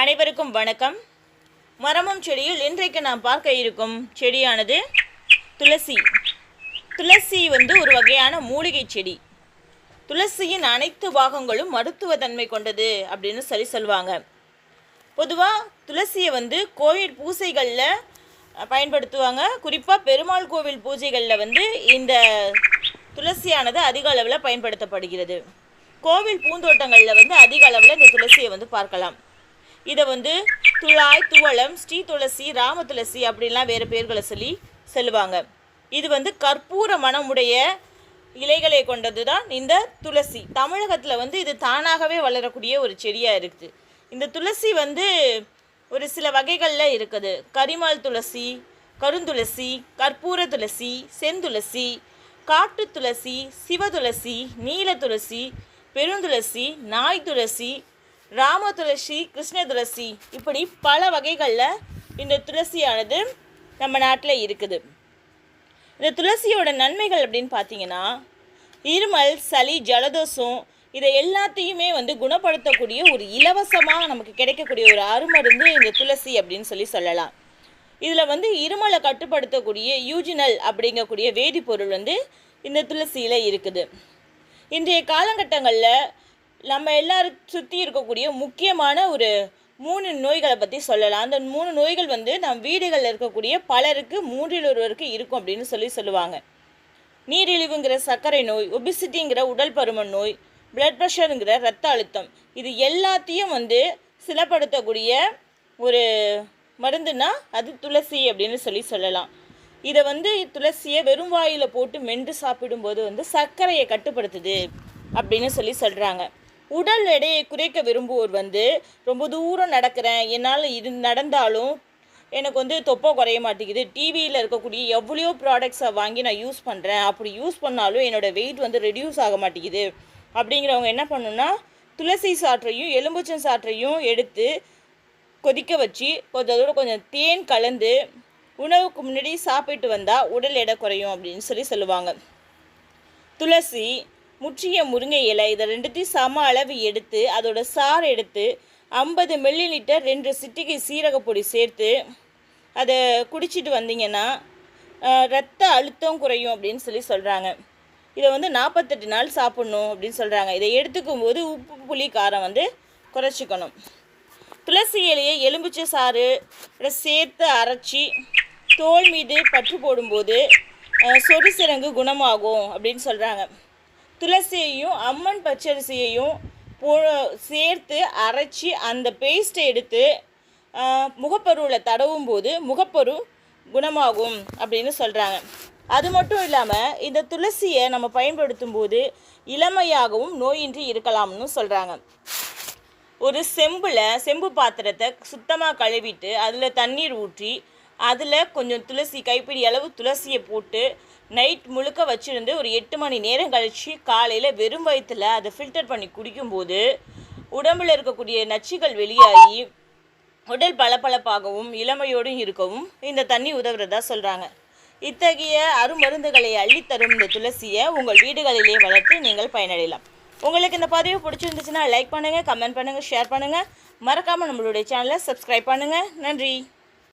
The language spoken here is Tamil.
அனைவருக்கும் வணக்கம். மரமும் செடியில் இன்றைக்கு நாம் பார்க்க இருக்கும் செடியானது துளசி. துளசி வந்து ஒரு வகையான மூலிகை செடி. துளசியின் அனைத்து பாகங்களும் மருத்துவ தன்மை கொண்டது அப்படின்னு சொல்லி சொல்லுவாங்க. பொதுவாக துளசியை வந்து கோயில் பூசைகளில் பயன்படுத்துவாங்க. குறிப்பாக பெருமாள் கோவில் பூஜைகளில் வந்து இந்த துளசியானது அதிக அளவில் பயன்படுத்தப்படுகிறது. கோவில் பூந்தோட்டங்களில் வந்து அதிக அளவில் இந்த துளசியை வந்து பார்க்கலாம். இதை வந்து துளாய் துவளம் ஸ்ரீ துளசி ராம துளசி அப்படின்லாம் வேறு பேர்களை சொல்லி சொல்லுவாங்க. இது வந்து கற்பூர மணமுடைய இலைகளை கொண்டது தான் இந்த துளசி. தமிழகத்தில் வந்து இது தானாகவே வளரக்கூடிய ஒரு செடியாக இருக்குது. இந்த துளசி வந்து ஒரு சில வகைகளில் இருக்குது. கரிமால் துளசி கருந்துளசி கற்பூர துளசி செந்துளசி காட்டு துளசி சிவதுளசி நீல துளசி பெருந்துளசி நாய் துளசி ராம துளசி கிருஷ்ண துளசி இப்படி பல வகைகளில் இந்த துளசியானது நம்ம நாட்டில் இருக்குது. இந்த துளசியோட நன்மைகள் அப்படின்னு பார்த்தீங்கன்னா இருமல் சளி ஜலதோஷம் இதை எல்லாத்தையுமே வந்து குணப்படுத்தக்கூடிய ஒரு இலவசமாக நமக்கு கிடைக்கக்கூடிய ஒரு அருமருந்து இந்த துளசி அப்படின்னு சொல்லி சொல்லலாம். இதில் வந்து இருமலை கட்டுப்படுத்தக்கூடிய யூஜினல் அப்படிங்கக்கூடிய வேதிப்பொருள் வந்து இந்த துளசியில் இருக்குது. இன்றைய காலகட்டங்களில் நம்ம எல்லாரும் சுற்றி இருக்கக்கூடிய முக்கியமான ஒரு மூணு நோய்களை பற்றி சொல்லலாம். அந்த மூணு நோய்கள் வந்து நம் வீடுகளில் இருக்கக்கூடிய பலருக்கு மூன்றில் ஒருவருக்கு இருக்கும் அப்படின்னு சொல்லி சொல்லுவாங்க. நீரிழிவுங்கிற சர்க்கரை நோய் ஒபிசிட்டிங்கிற உடல் பருமன் நோய் பிளட் ப்ரெஷருங்கிற ரத்த அழுத்தம் இது எல்லாத்தையும் வந்து சிலப்படுத்தக்கூடிய ஒரு மருந்துனா அது துளசி அப்படின்னு சொல்லி சொல்லலாம். இதை வந்து துளசியை வெறும் வாயில் போட்டு மென்று சாப்பிடும்போது வந்து சர்க்கரையை கட்டுப்படுத்துது அப்படின்னு சொல்லி சொல்கிறாங்க உடல் எடையை குறைக்க விரும்புவோர் வந்து ரொம்ப தூரம் நடக்கிறேன். என்னால் இது நடந்தாலும் எனக்கு வந்து தொப்பை குறைய மாட்டேங்குது. டிவியில் இருக்கக்கூடிய எவ்வளோ ப்ராடக்ட்ஸை வாங்கி நான் யூஸ் பண்ணுறேன் அப்படி யூஸ் பண்ணாலும் என்னோடய வெயிட் வந்து ரெடியூஸ் ஆக மாட்டேங்குது. அப்படிங்கிறவங்க என்ன பண்ணுன்னா துளசி சாற்றையும் எலும்புச்சம் சாற்றையும் எடுத்து கொதிக்க வச்சு கொஞ்சம் அதோட கொஞ்சம் தேன் கலந்து உணவுக்கு முன்னாடி சாப்பிட்டு வந்தால் உடல் எடை குறையும் அப்படின்னு சொல்லி சொல்லுவாங்க. துளசி முற்றிய முருங்கை இலை இதை ரெண்டுத்தையும் சம அளவு எடுத்து அதோட சாறு எடுத்து ஐம்பது மில்லி லிட்டர் ரெண்டு சிட்டிகை சீரகப்பொடி சேர்த்து அதை குடிச்சிட்டு வந்தீங்கன்னா ரத்த அழுத்தம் குறையும் அப்படின்னு சொல்லி சொல்கிறாங்க இதை வந்து நாற்பத்தெட்டு நாள் சாப்பிட்ணும் அப்படின்னு சொல்கிறாங்க இதை எடுத்துக்கும் போது உப்பு புளி காரம் வந்து குறைச்சிக்கணும். துளசி இலையை எலும்புச்சை சாறு சேர்த்து அரைச்சி தோல் மீது பற்று போடும்போது அஹ், குணமாகும் அப்படின்னு சொல்கிறாங்க துளசியையும் அம்மன் பச்சரிசியையும் போ சேர்த்து அரைச்சி அந்த பேஸ்ட்டை எடுத்து முகப்பருவில் தடவும் போது முகப்பரு குணமாகும் அப்படின்னு சொல்கிறாங்க அது மட்டும் இல்லாமல் இந்த துளசியை நம்ம பயன்படுத்தும் போது இளமையாகவும் நோயின்றி இருக்கலாம்னு சொல்கிறாங்க ஒரு செம்பில் செம்பு பாத்திரத்தை சுத்தமாக கழுவிட்டு அதில் தண்ணீர் ஊற்றி அதில் கொஞ்சம் துளசி கைப்பிடி அளவு துளசியை போட்டு நைட் முழுக்க வச்சுருந்து ஒரு எட்டு மணி நேரம் கழித்து காலையில் வெறும் வயிற்றில் அதை ஃபில்டர் பண்ணி குடிக்கும்போது உடம்பில் இருக்கக்கூடிய நச்சுகள் வெளியாகி உடல் பளபளப்பாகவும் இளமையோடும் இருக்கவும் இந்த தண்ணி உதவுறதா சொல்கிறாங்க இத்தகைய அருமருந்துகளை அள்ளித்தரும் இந்த துளசியை உங்கள் வீடுகளிலே வளர்த்து நீங்கள் பயனடையலாம். உங்களுக்கு இந்த பதிவு பிடிச்சிருந்துச்சுன்னா லைக் பண்ணுங்கள் கமெண்ட் பண்ணுங்கள் ஷேர் பண்ணுங்கள் மறக்காமல் நம்மளுடைய சேனலை சப்ஸ்கிரைப் பண்ணுங்கள் நன்றி.